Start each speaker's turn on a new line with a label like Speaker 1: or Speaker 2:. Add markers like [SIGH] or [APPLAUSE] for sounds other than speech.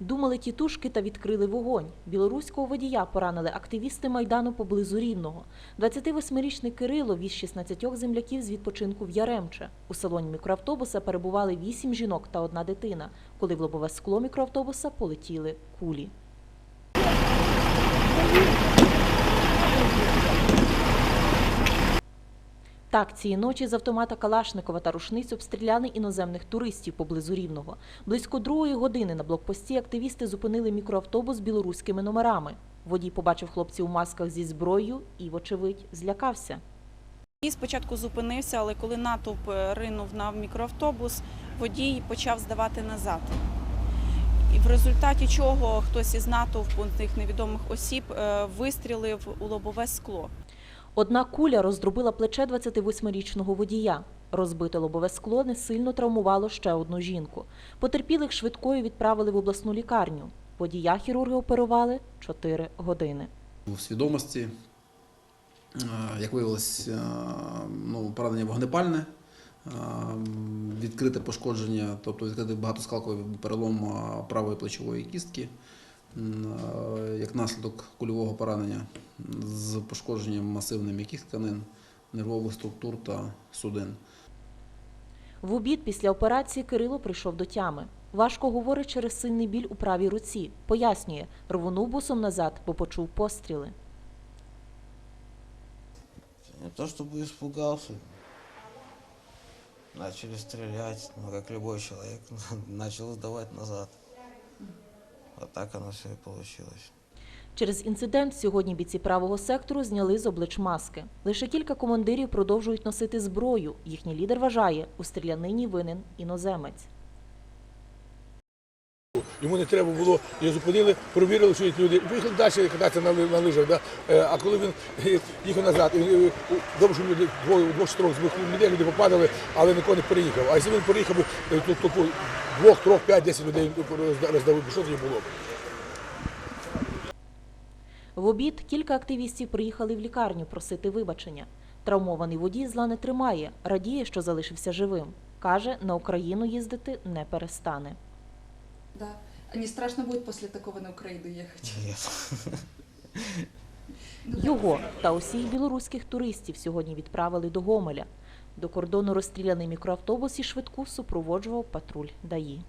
Speaker 1: Думали тітушки та відкрили вогонь. Білоруського водія поранили активісти Майдану поблизу Рівного. 28-річний Кирило віз 16 земляків з відпочинку в Яремче. У салоні мікроавтобуса перебували 8 жінок та одна дитина, коли в лобове скло мікроавтобуса полетіли кулі. Так, цієї ночі з автомата Калашникова та рушниць обстріляли іноземних туристів поблизу Рівного. Близько другої години на блокпості активісти зупинили мікроавтобус білоруськими номерами. Водій побачив хлопців у масках зі зброєю і, вочевидь, злякався.
Speaker 2: Водій спочатку зупинився, але коли натовп е, ринув на мікроавтобус, водій почав здавати назад. І в результаті чого хтось із натовпу тих невідомих осіб е, вистрілив у лобове скло.
Speaker 1: Одна куля роздробила плече 28-річного водія. Розбите лобове скло не сильно травмувало ще одну жінку. Потерпілих швидкою відправили в обласну лікарню. Водія хірурги оперували 4 години.
Speaker 3: в свідомості. Е, Як виявилось, е, ну, поранення вогнепальне, е, відкрите пошкодження, тобто відкритий багатоскалковий перелом правої плечової кістки, як наслідок кульового поранення з пошкодженням масивних м'яких тканин, нервових структур та судин.
Speaker 1: В обід після операції Кирило прийшов до тями. Важко говорить через сильний біль у правій руці. Пояснює, рвонув бусом назад, бо почув постріли.
Speaker 4: Не то чтобы испугался. Начали стрелять, ну, как любой человек, [LAUGHS] начал сдавать назад. А так оно все и получилось.
Speaker 1: Через інцидент сьогодні бійці правого сектору зняли з облич маски. Лише кілька командирів продовжують носити зброю. Їхній лідер вважає, у стрілянині винен іноземець.
Speaker 5: Йому не треба було, його зупинили, провірили, що люди виїхали далі кататися на, на лижах. Да? Е, А коли він е, їхав назад, він, е, добре, що люди двоє двох чотирьох з людей люди попадали, але нікого не переїхав. А якщо він переїхав, то, то, то двох, трьох, п'ять, десять людей розда- роздавив, що тоді було б?
Speaker 1: В обід кілька активістів приїхали в лікарню просити вибачення. Травмований водій зла не тримає, радіє, що залишився живим. Каже, на Україну їздити не перестане.
Speaker 6: Да. Не страшно будет после такого на Украину ехать?
Speaker 4: Нет.
Speaker 6: Ну,
Speaker 1: Його та усіх білоруських туристів сьогодні відправили до Гомеля. До кордону розстріляний мікроавтобус і швидку супроводжував патруль ДАІ.